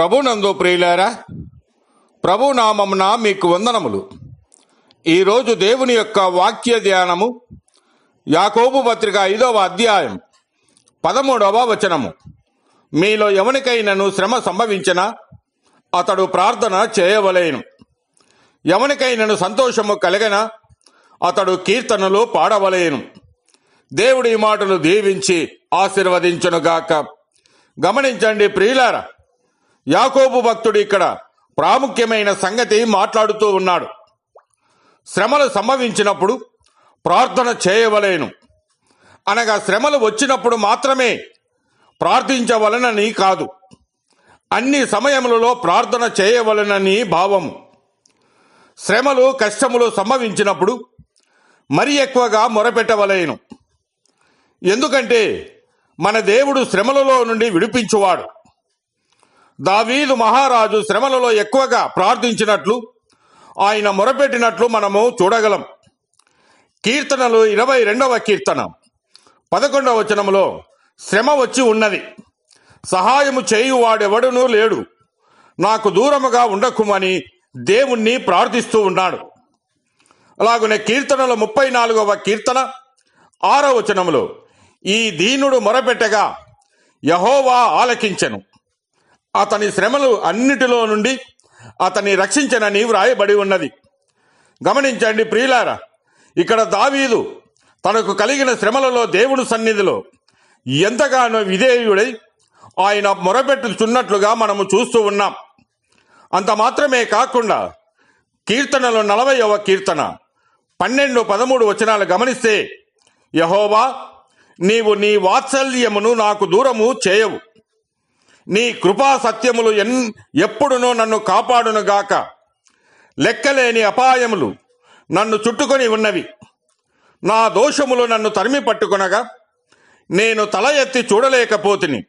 ప్రభునందు ప్రియులారా ప్రభు మీకు వందనములు. ఈరోజు దేవుని యొక్క వాక్య ధ్యానము యాకోబు పత్రిక ఐదవ అధ్యాయం పదమూడవ వచనము. మీలో ఎవనికైనను శ్రమ సంభవించిన అతడు ప్రార్థన చేయవలేను. ఎవనికైనను సంతోషము కలిగిన అతడు కీర్తనలు పాడవలేను. దేవుడి మాటలు దీవించి ఆశీర్వదించునుగాక. గమనించండి ప్రియులారా యాకోబు భక్తుడు ఇక్కడ ప్రాముఖ్యమైన సంగతి మాట్లాడుతూ ఉన్నాడు. శ్రమలు సంభవించినప్పుడు ప్రార్థన చేయవలేను. అనగా శ్రమలు వచ్చినప్పుడు మాత్రమే ప్రార్థించవలనని కాదు. అన్ని సమయములలో ప్రార్థన చేయవలనని భావము. శ్రమలు కష్టములు సంభవించినప్పుడు మరి ఎక్కువగా మొరపెట్టవలేను. ఎందుకంటే మన దేవుడు శ్రమలలో నుండి విడిపించువాడు. దావీదు మహారాజు శ్రమలలో ఎక్కువగా ప్రార్థించినట్లు ఆయన మొరపెట్టినట్లు మనము చూడగలం. కీర్తనలు ఇరవై రెండవ కీర్తన. పదకొండవ వచనములో శ్రమ వచ్చి ఉన్నది. సహాయము చేయువాడెవడునూ లేడు. నాకు దూరముగా ఉండకుమని దేవుణ్ణి ప్రార్థిస్తూ ఉన్నాడు. అలాగనే కీర్తనలు ముప్పై నాలుగవ కీర్తన ఆరవ వచనములో ఈ దీనుడు మొరపెట్టగా యహోవా ఆలకించెను. అతని శ్రమలు అన్నిటిలో నుండి అతన్ని రక్షించనని వ్రాయబడి ఉన్నది. గమనించండి ప్రియులారా ఇక్కడ దావీదు తనకు కలిగిన శ్రమలలో దేవుడు సన్నిధిలో ఎంతగానో విధేయుడై ఆయన మొరపెట్టుచున్నట్లుగా మనము చూస్తూ ఉన్నాం. అంత మాత్రమే కాకుండా కీర్తనలు నలభైవ కీర్తన పన్నెండు పదమూడు వచనాలు గమనిస్తే యహోవా నీవు నీ వాత్సల్యమును నాకు దూరము చేయవు. కృపా సత్యములు ఎన్ ఎప్పుడునో నన్ను కాపాడునుగాక లెక్కలేని అపాయములు నన్ను చుట్టుకొని ఉన్నవి. నా దోషములు నన్ను తరిమి పట్టుకొనగా నేను తల ఎత్తి చూడలేకపోతిని.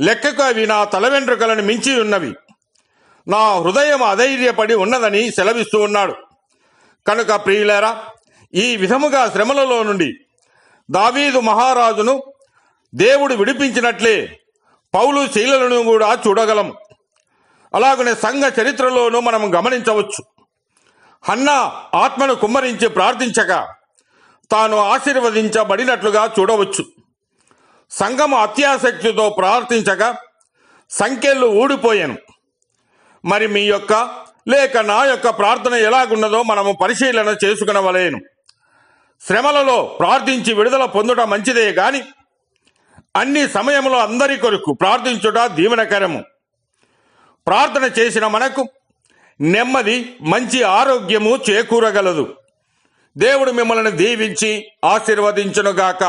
లెక్కకు అవి నా తల వెంట్రుకలను మించి ఉన్నవి. నా హృదయం అధైర్యపడి ఉన్నదని సెలవిస్తూ ఉన్నాడు. కనుక ప్రియులేరా ఈ విధముగా శ్రమలలో నుండి దావీదు మహారాజును దేవుడు విడిపించినట్లే పౌలు శీలలను కూడా చూడగలం. అలాగనే సంఘ చరిత్రలోనూ మనం గమనించవచ్చు. హన్నా ఆత్మను కుమ్మరించి ప్రార్థించగా తాను ఆశీర్వదించబడినట్లుగా చూడవచ్చు. సంఘము అత్యాసక్తితో ప్రార్థించగా సంఖ్యలు ఊడిపోయాను. మరి మీ యొక్క లేక నా యొక్క ప్రార్థన ఎలాగున్నదో మనము పరిశీలన చేసుకునవలేను. శ్రమలలో ప్రార్థించి విడుదల పొందుట మంచిదే గాని అన్ని సమయంలో అందరి కొరకు ప్రార్థించుట దీవెనకరము. ప్రార్థన చేసిన మనకు నెమ్మది మంచి ఆరోగ్యము చేకూరగలదు. దేవుడు మిమ్మల్ని దీవించి ఆశీర్వదించునుగాక.